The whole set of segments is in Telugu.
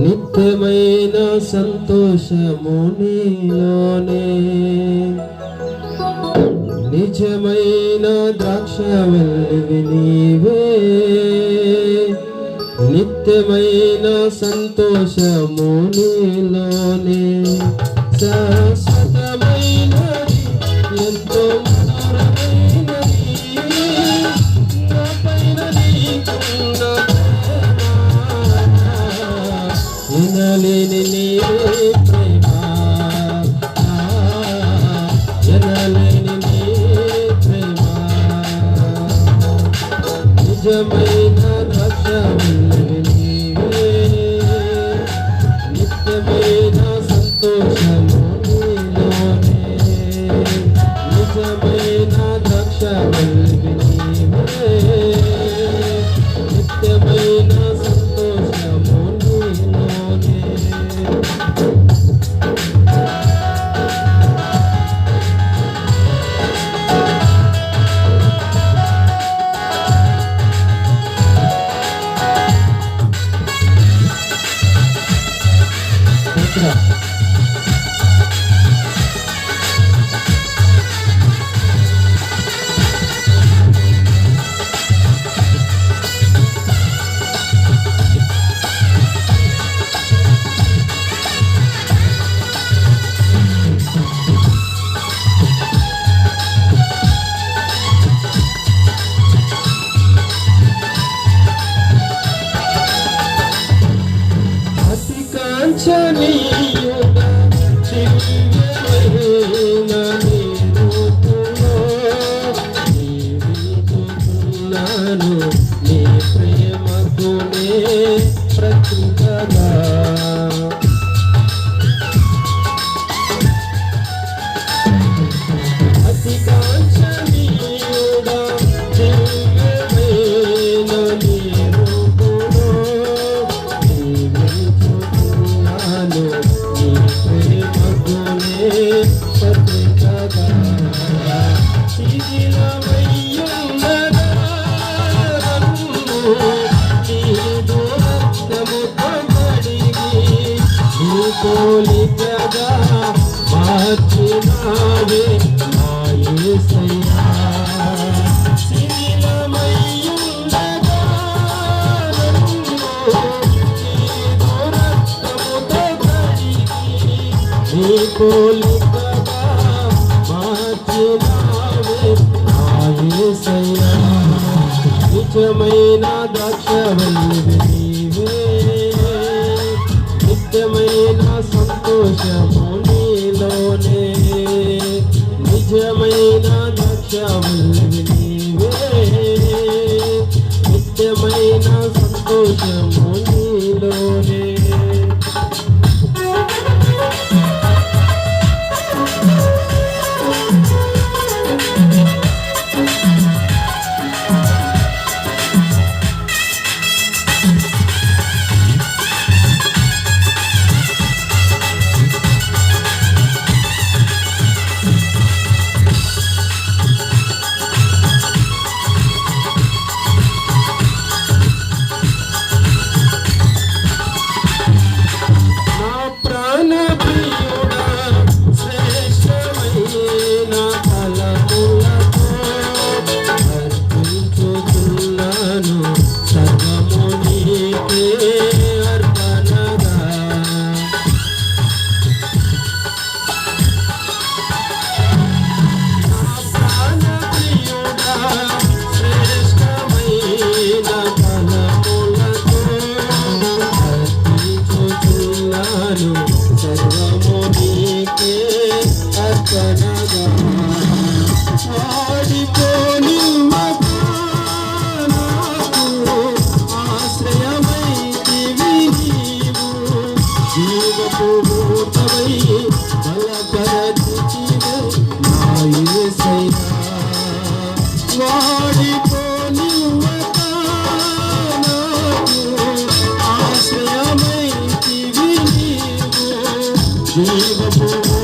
నిత్యమైన సంతోషము నీలోనే. నిజమైన ద్రాక్షవల్లివి నీవే. నిత్యమైన సంతోషము నీలోనే. శాశ్వతమైనది ఎంతో চলিয়া कोली जगा बात नावे आए सैया कोली जगा बात नावे आए सैया कुछ महीना दक्ष बल्ली సంతోషము నీలోనే నిజమైన ద్రాక్షవల్లివి నీవే. నిత్యమైన సంతోషము అర్పించుచున్నాను సర్వము నీకే అర్పణగా ఆడిపోనివ్వగా ఆశ్రయమైతివి నీవు. జీవపు Shiva Bhava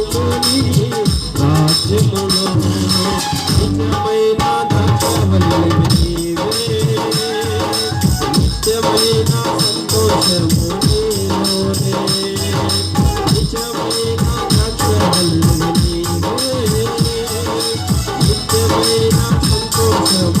I'm